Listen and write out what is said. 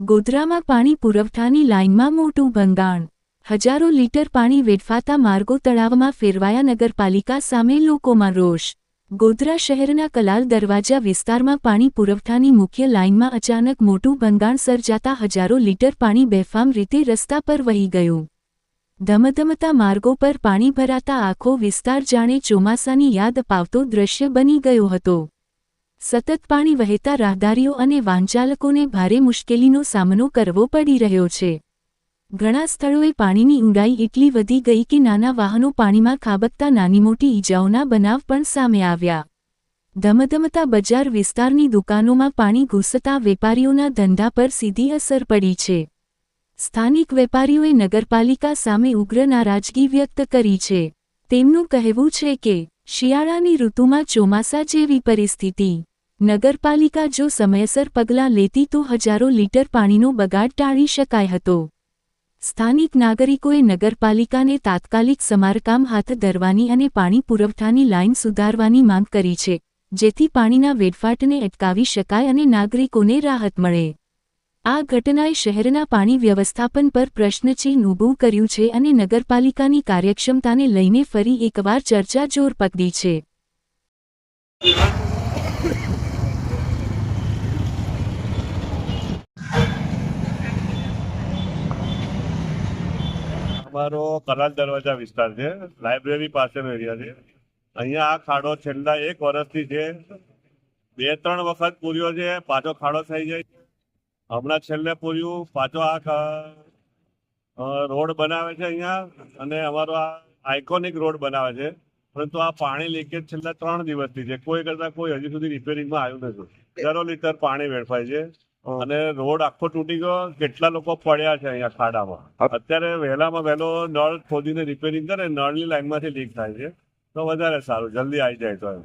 ગોધરામાં પાણી પુરવઠાની લાઇનમાં મોટું ભંગાણ હજારો લીટર પાણી વેડફાતા માર્ગો તળાવમાં ફેરવાયા નગરપાલિકા સામે લોકોમાં રોષ. ગોધરા શહેરના કલાલ દરવાજા વિસ્તારમાં પાણી પુરવઠાની મુખ્ય લાઇનમાં અચાનક મોટું ભંગાણ સર્જાતા હજારો લીટર પાણી બેફામ રીતે રસ્તા પર વહી ગયું. ધમધમતા માર્ગો પર પાણી ભરાતા આખો વિસ્તાર જાણે ચોમાસાની યાદ અપાવતો દ્રશ્ય બની ગયો હતો. સતત પાણી વહેતા રાહદારીઓ અને વાહનચાલકોને ભારે મુશ્કેલીનો સામનો કરવો પડી રહ્યો છે. ઘણા સ્થળોએ પાણીની ઊંડાઈ એટલી વધી ગઈ કે નાના વાહનો પાણીમાં ખાબકતા નાની મોટી ઈજાઓના બનાવ પણ સામે આવ્યા. ધમધમતા બજાર વિસ્તારની દુકાનોમાં પાણી ઘૂસતા વેપારીઓના ધંધા પર સીધી અસર પડી છે. સ્થાનિક વેપારીઓએ નગરપાલિકા સામે ઉગ્ર નારાજગી વ્યક્ત કરી છે. તેમનું કહેવું છે કે શિયાળાની ઋતુમાં ચોમાસા જેવી પરિસ્થિતિ નગરપાલિકા જો સમયસર પગલાં લેતી તો હજારો લીટર પાણીનો બગાડ ટાળી શકાય હતો. સ્થાનિક નાગરિકોએ નગરપાલિકાને તાત્કાલિક સમારકામ હાથ ધરવાની અને પાણી પુરવઠાની લાઇન સુધારવાની માંગ કરી છે, જેથી પાણીના વેડફાટને અટકાવી શકાય અને નાગરિકોને રાહત મળે. આ ઘટનાએ શહેરના પાણી વ્યવસ્થાપન પર પ્રશ્નચિહ્ન ઊભું કર્યું છે અને નગરપાલિકાની કાર્યક્ષમતાને લઈને ફરી એકવાર ચર્ચા જોર પકડી છે. અમારો કરાલ દરવાજા વિસ્તાર છે લાઇબ્રેરી પાસેનો એરિયા છે. અહીંયા આ ખાડો છેલ્લા એક વર્ષથી છે. બે ત્રણ વખત પૂર્યો છે પાછો ખાડો થઈ જાય હમણાં છેલ્લે પૂર્યું પાછો આ રોડ બનાવે છે અહીંયા અને અમારો આ આઇકોનિક રોડ બનાવે છે. પરંતુ આ પાણી લીકેજ છેલ્લા ત્રણ દિવસથી છે. કોઈ કરતા કોઈ હજી સુધી રિપેરિંગમાં આવ્યું નથી. હજારો લીટર પાણી વેડફાય છે. અને રોડ આખો તૂટી ગયો. કેટલા લોકો પડ્યા છે અહીંયા ખાડામાં. અત્યારે વહેલામાં વહેલો નળ ખોદીને રિપેરિંગ કરે નળની લાઈનમાંથી લીક થાય છે. તો વધારે સારું જલ્દી આવી જાય તો એમ.